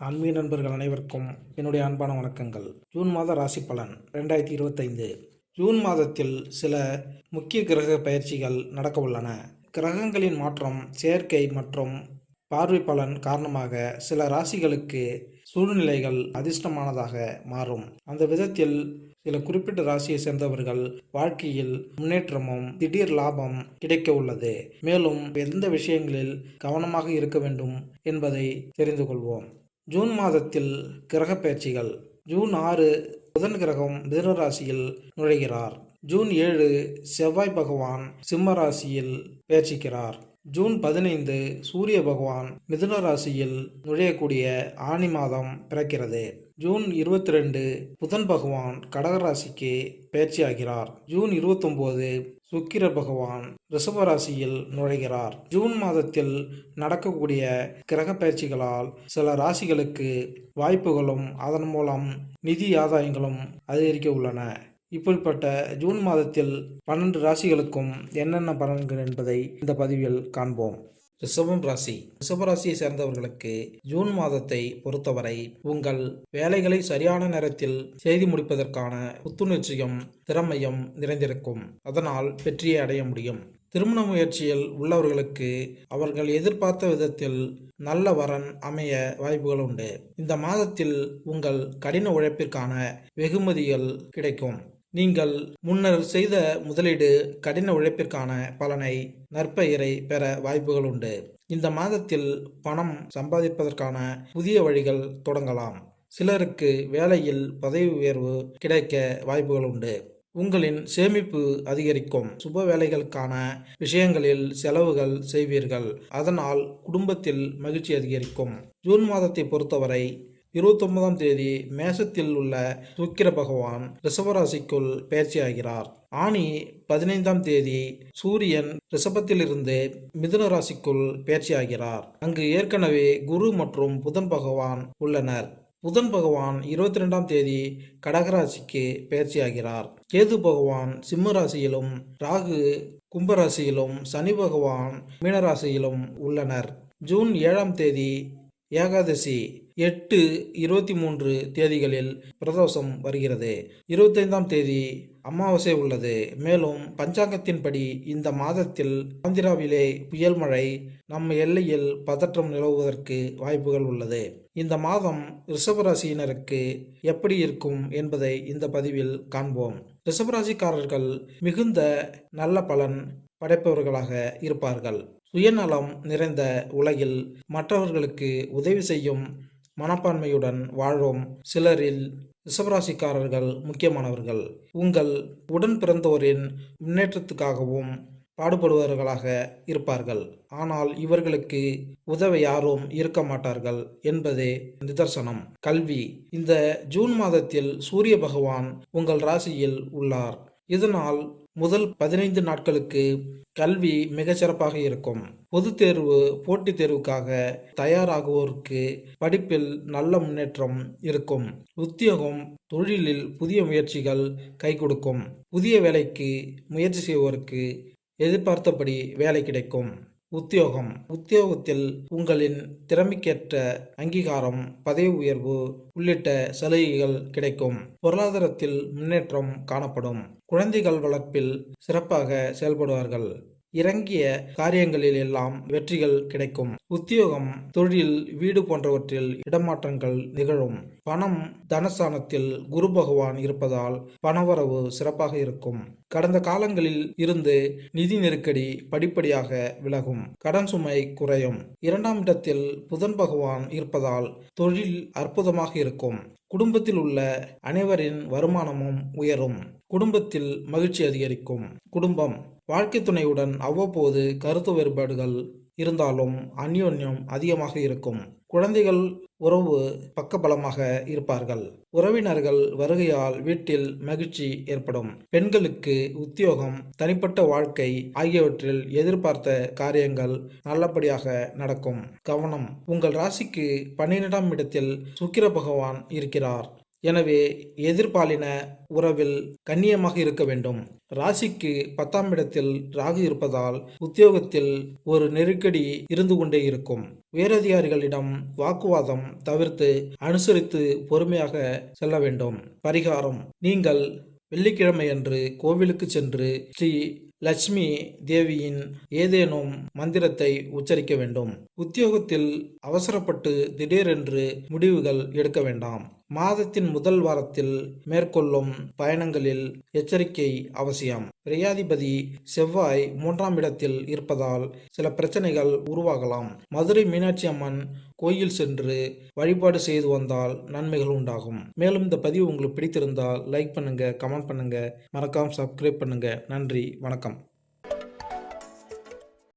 ஆன்மீக நண்பர்கள் அனைவருக்கும் என்னுடைய அன்பான வணக்கங்கள். ஜூன் மாத ராசி பலன் ரெண்டாயிரத்தி இருபத்தைந்து. ஜூன் மாதத்தில் சில முக்கிய கிரக பயிற்சிகள் நடக்க உள்ளன. கிரகங்களின் மாற்றம் செயற்கை மற்றும் பார்வை பலன் காரணமாக சில ராசிகளுக்கு சூழ்நிலைகள் அதிர்ஷ்டமானதாக மாறும். அந்த விதத்தில் சில குறிப்பிட்ட ராசியை சேர்ந்தவர்கள் வாழ்க்கையில் முன்னேற்றமும் திடீர் லாபம் கிடைக்க உள்ளது. மேலும் எந்த விஷயங்களில் கவனமாக இருக்க வேண்டும் என்பதை தெரிந்து கொள்வோம். ஜூன் மாதத்தில் கிரக பயிற்சிகள். ஜூன் ஆறு புதன் கிரகம் மிதுன ராசியில் நுழைகிறார். ஜூன் ஏழு செவ்வாய் பகவான் சிம்ம ராசியில் பயிற்சிக்கிறார். ஜூன் பதினைந்து சூரிய பகவான் மிதுன ராசியில் நுழையக்கூடிய ஆனி மாதம் பிறக்கிறது. ஜூன் இருபத்தி ரெண்டு புதன் பகவான் கடக ராசிக்கு பயிற்சியாகிறார். ஜூன் இருபத்தொம்போது சுக்கிர பகவான் ரிஷபராசியில் நுழைகிறார். ஜூன் மாதத்தில் நடக்கக்கூடிய கிரக பயிற்சிகளால் சில ராசிகளுக்கு வாய்ப்புகளும் அதன் மூலம் நிதி ஆதாயங்களும் அதிகரிக்க உள்ளன. இப்படிப்பட்ட ஜூன் மாதத்தில் பன்னெண்டு ராசிகளுக்கும் என்னென்ன பலன்கள் என்பதை இந்த பதிவில் காண்போம். ரிஷபம் ராசி. ரிஷபராசியை சேர்ந்தவர்களுக்கு ஜூன் மாதத்தை பொறுத்தவரை உங்கள் வேலைகளை சரியான நேரத்தில் செய்து முடிப்பதற்கான புத்துணர்ச்சியும் திறமையும் நிறைந்திருக்கும். அதனால் வெற்றியை அடைய முடியும். திருமண முயற்சியில் உள்ளவர்களுக்கு அவர்கள் எதிர்பார்த்த விதத்தில் நல்ல வரன் அமைய வாய்ப்புகள் உண்டு. இந்த மாதத்தில் உங்கள் கடின உழைப்பிற்கான வெகுமதிகள் கிடைக்கும். நீங்கள் முன்னர் செய்த முதலீடு கடின உழைப்பிற்கான பலனை நற்பெயரை பெற வாய்ப்புகள் உண்டு. இந்த மாதத்தில் பணம் சம்பாதிப்பதற்கான புதிய வழிகள் தொடங்கலாம். சிலருக்கு வேலையில் பதவி உயர்வு கிடைக்க வாய்ப்புகள் உண்டு. உங்களின் சேமிப்பு அதிகரிக்கும். சுப வேலைகளுக்கான விஷயங்களில் செலவுகள் செய்வீர்கள். அதனால் குடும்பத்தில் மகிழ்ச்சி அதிகரிக்கும். ஜூன் மாதத்தை பொறுத்தவரை இருபத்தொன்பதாம் தேதி மேசத்தில் உள்ள சுக்கிர பகவான் ரிஷபராசிக்குள் பயிற்சியாகிறார். ஆணி பதினைந்தாம் தேதி சூரியன் ரிஷபத்திலிருந்து மிதுன ராசிக்குள் பயிற்சியாகிறார். அங்கு ஏற்கனவே குரு மற்றும் புதன் பகவான் உள்ளனர். புதன் பகவான் இருபத்தி ரெண்டாம் தேதி கடகராசிக்கு பயிற்சியாகிறார். கேது பகவான் சிம்ம ராசியிலும் ராகு கும்பராசியிலும் சனி பகவான் மீனராசியிலும் உள்ளனர். ஜூன் ஏழாம் தேதி ஏகாதசி எட்டு இருபத்தி மூன்று தேதிகளில் பிரதோஷம் வருகிறது. இருபத்தைந்தாம் தேதி அமாவாசை உள்ளது. மேலும் பஞ்சாங்கத்தின்படி இந்த மாதத்தில் ஆந்திராவிலே புயல் மழை நம் எல்லையில் பதற்றம் நிலவுவதற்கு வாய்ப்புகள் உள்ளது. இந்த மாதம் ரிஷபராசியினருக்கு எப்படி இருக்கும் என்பதை இந்த பதிவில் காண்போம். ரிஷபராசிக்காரர்கள் மிகுந்த நல்ல பலன் படைப்பவர்களாக இருப்பார்கள். சுயநலம் நிறைந்த உலகில் மற்றவர்களுக்கு உதவி செய்யும் மனப்பான்மையுடன் வாழும் சிலரில் ரிஷபராசிக்காரர்கள் முக்கியமானவர்கள். உங்கள் உடன் பிறந்தோரின் முன்னேற்றத்துக்காகவும் பாடுபடுபவர்களாக இருப்பார்கள். ஆனால் இவர்களுக்கு உதவ யாரும் இருக்க மாட்டார்கள் என்பதே நிதர்சனம். கல்வி. இந்த ஜூன் மாதத்தில் சூரிய பகவான் உங்கள் ராசியில் உள்ளார். இதனால் முதல் பதினைந்து நாட்களுக்கு கல்வி மிகச்சிறப்பாக இருக்கும். பொது தேர்வு போட்டித் தேர்வுக்காக தயாராகுவோருக்கு படிப்பில் நல்ல முன்னேற்றம் இருக்கும். உத்தியோகம் தொழிலில் புதிய முயற்சிகள் கை கொடுக்கும். புதிய வேலைக்கு முயற்சி செய்வோருக்கு எதிர்பார்த்தபடி வேலை கிடைக்கும். உத்தியோகம். உத்தியோகத்தில் உங்களின் திறமைக்கேற்ற அங்கீகாரம் பதவி உயர்வு உள்ளிட்ட சலுகைகள் கிடைக்கும். பொருளாதாரத்தில் முன்னேற்றம் காணப்படும். குழந்தைகள் வளர்ப்பில் சிறப்பாக செயல்படுவார்கள். இறங்கிய காரியங்களில் எல்லாம் வெற்றிகள் கிடைக்கும். உத்தியோகம் தொழில் வீடு போன்றவற்றில் இடமாற்றங்கள் நிகழும். பணம் தனஸ்தானத்தில் குரு பகவான் இருப்பதால் பணவரவு சிறப்பாக இருக்கும். கடந்த காலங்களில் இருந்து நிதி நெருக்கடி படிப்படியாக விலகும். கடன் சுமை குறையும். இரண்டாம் இடத்தில் புதன் பகவான் இருப்பதால் தொழில் அற்புதமாக இருக்கும். குடும்பத்தில் உள்ள அனைவரின் வருமானமும் உயரும். குடும்பத்தில் மகிழ்ச்சி அதிகரிக்கும். குடும்பம் வாழ்க்கை துணையுடன் அவ்வப்போது கருத்து வேறுபாடுகள் இருந்தாலும் அந்யோன்யம் அதிகமாக இருக்கும். குழந்தைகள் உறவு பக்கபலமாக இருப்பார்கள். உறவினர்கள் வருகையால் வீட்டில் மகிழ்ச்சி ஏற்படும். பெண்களுக்கு உத்தியோகம் தனிப்பட்ட வாழ்க்கை ஆகியவற்றில் எதிர்பார்த்த காரியங்கள் நல்லபடியாக நடக்கும். கவனம் உங்கள் ராசிக்கு பன்னிரெண்டாம் இடத்தில் சுக்கிர பகவான் இருக்கிறார். எனவே எதிர்பாலின உறவில் கண்ணியமாக இருக்க வேண்டும். ராசிக்கு பத்தாம் இடத்தில் ராகு இருப்பதால் உத்தியோகத்தில் ஒரு நெருக்கடி இருந்து கொண்டே இருக்கும். உயரதிகாரிகளிடம் வாக்குவாதம் தவிர்த்து அனுசரித்து பொறுமையாக செல்ல வேண்டும். பரிகாரம் நீங்கள் வெள்ளிக்கிழமையன்று கோவிலுக்கு சென்று ஸ்ரீ லட்சுமி தேவியின் ஏதேனும் மந்திரத்தை உச்சரிக்க வேண்டும். உத்தியோகத்தில் அவசரப்பட்டு திடீரென்று முடிவுகள் எடுக்க வேண்டாம். மாதத்தின் முதல் வாரத்தில் மேற்கொள்ளும் பயணங்களில் எச்சரிக்கை அவசியம். ரியாதிபதி செவ்வாய் மூன்றாம் இடத்தில் இருப்பதால் சில பிரச்சனைகள் உருவாகலாம். மதுரை மீனாட்சி அம்மன் கோயில் சென்று வழிபாடு செய்து வந்தால் நன்மைகள் உண்டாகும். மேலும் இந்த பதிவு உங்களுக்கு பிடித்திருந்தால் லைக் பண்ணுங்க கமெண்ட் பண்ணுங்க. மறக்காம சப்ஸ்கிரைப் பண்ணுங்க. நன்றி வணக்கம்.